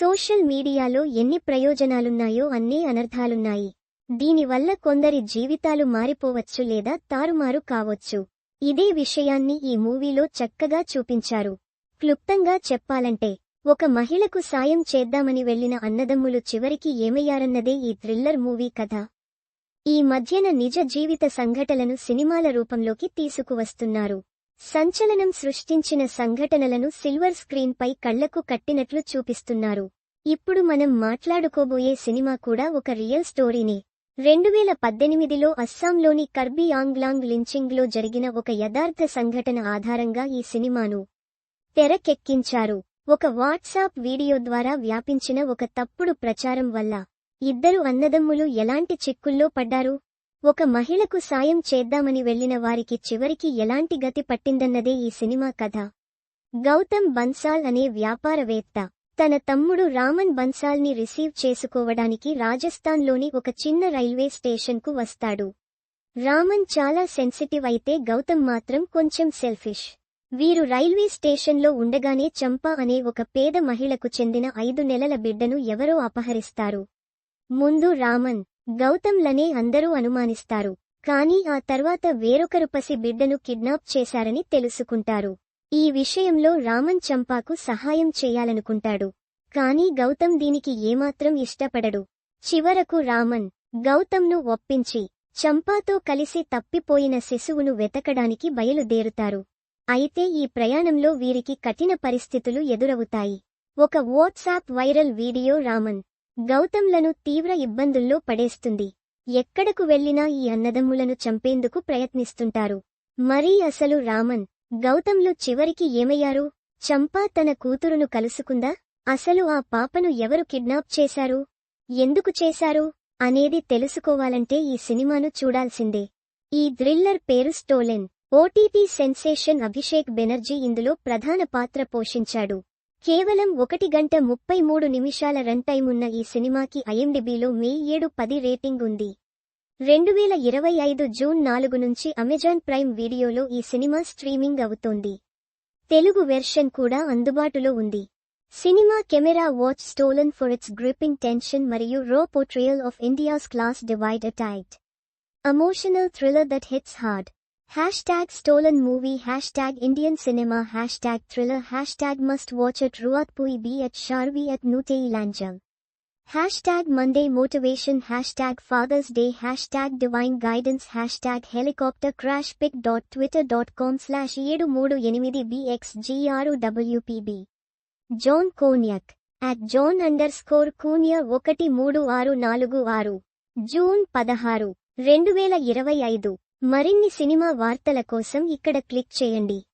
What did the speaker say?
Social మీడియాలో ఎన్ని ప్రయోజనాలున్నాయో అన్నీ అనర్థాలున్నాయి. దీనివల్ల కొందరి జీవితాలు మారిపోవచ్చు లేదా తారుమారు కావచ్చు. ఇదే విషయాన్ని ఈ మూవీలో చక్కగా చూపించారు. క్లుప్తంగా చెప్పాలంటే ఒక మహిళకు సాయం చేద్దామని వెళ్ళిన అన్నదమ్ములు చివరికి ఏమయ్యారన్నదే ఈ థ్రిల్లర్ మూవీ కథ. ఈ మధ్యన నిజ జీవిత సంఘటనలను సినిమాల రూపంలోకి తీసుకువస్తున్నారు. సంచలనం సృష్టించిన సంఘటనలను సిల్వర్ స్క్రీన్ పై కళ్ళకు కట్టినట్లు చూపిస్తున్నారు. ఇప్పుడు మనం మాట్లాడుకోబోయే సినిమా కూడా ఒక రియల్ స్టోరీనే. రెండువేల పద్దెనిమిదిలో అస్సాంలోని కర్బీ ఆంగ్లాంగ్ లించింగ్లో జరిగిన ఒక యథార్థ సంఘటన ఆధారంగా ఈ సినిమాను తెరకెక్కించారు. ఒక వాట్సాప్ వీడియో ద్వారా వ్యాపించిన ఒక తప్పుడు ప్రచారం వల్ల ఇద్దరు అన్నదమ్ములు ఎలాంటి చిక్కుల్లో పడ్డారు? ఒక మహిళకు సాయం చేద్దామని వెళ్ళిన వారికి చివరికి ఎలాంటి గతి పట్టిందన్నదే ఈ సినిమా కథ. గౌతమ్ బన్సాల్ అనే వ్యాపారవేత్త. తన తమ్ముడు రామన్ బన్సాల్ని రిసీవ్ చేసుకోవడానికి రాజస్థాన్లోని ఒక చిన్న రైల్వే స్టేషన్కు వస్తాడు. రామన్ చాలా సెన్సిటివ్ అయితే గౌతమ్ మాత్రం కొంచెం సెల్ఫిష్. వీరు రైల్వే స్టేషన్లో ఉండగానే చంపా అనే ఒక పేద మహిళకు చెందిన ఐదు నెలల బిడ్డను ఎవరో అపహరిస్తారు. ముందు రామన్ గౌతమ్లనే అందరూ అనుమానిస్తారు. కానీ ఆ తర్వాత వేరొకరు పసి బిడ్డను కిడ్నాప్ చేశారని తెలుసుకుంటారు. ఈ విషయంలో రామన్ చంపాకు సహాయం చేయాలనుకుంటాడు. కాని గౌతమ్ దీనికి ఏమాత్రం ఇష్టపడడు. చివరకు రామన్ గౌతమ్ను ఒప్పించి చంపాతో కలిసి తప్పిపోయిన శిశువును వెతకడానికి బయలుదేరుతారు. అయితే ఈ ప్రయాణంలో వీరికి కఠిన పరిస్థితులు ఎదురవుతాయి. ఒక వాట్సాప్ వైరల్ వీడియో రామన్ గౌతమ్లను తీవ్ర ఇబ్బందుల్లో పడేస్తుంది. ఎక్కడకు వెళ్ళినా ఈ అన్నదమ్ములను చంపేందుకు ప్రయత్నిస్తుంటారు. మరీ అసలు రామన్ గౌతంలు చివరికి ఏమయ్యారు? చంపా తన కూతురును కలుసుకుందా? అసలు ఆ పాపను ఎవరు కిడ్నాప్ చేశారు? ఎందుకు చేశారు? అనేది తెలుసుకోవాలంటే ఈ సినిమాను చూడాల్సిందే. ఈ థ్రిల్లర్ పేరు Stolen. OTT sensation Abhishek Banerjee ఇందులో ప్రధాన పాత్ర పోషించాడు. కేవలం ఒకటి గంట ముప్పై మూడు నిమిషాల రన్ టైమున్న ఈ సినిమాకి ఐఎండిబిలో మే ఏడు పది రేటింగ్ ఉంది. రెండు వేల ఇరవై ఐదు జూన్ నాలుగు నుంచి అమెజాన్ ప్రైమ్ వీడియోలో ఈ సినిమా స్ట్రీమింగ్ అవుతోంది. తెలుగు వెర్షన్ కూడా అందుబాటులో ఉంది. Cinema camera watch Stolen for its gripping tension మరియు raw portrayal of India's class divide a taut emotional thriller that hits hard. Hash tag Stolen movie hash tag Indian cinema hashtag thriller hash tag must watch at రువత్పూయ్ B at షార్వీ at నూటేయి cinema Hashtag thriller Hashtag must watch at Ruatpui be at Sharvi at Nutei Lanjam Hashtag Monday motivation Hashtag Father's Day Hashtag divine guidance Hashtag helicopter crash pic.twitter.com slash 738bxgruwpb John Konyak at John underscore Kunya ఒకటి మూడు ఆరు నాలుగు ఆరు June పదహారు రెండు వేల ఇరవై ఐదు మరిన్ని సినిమా వార్తల కోసం ఇక్కడ క్లిక్ చేయండి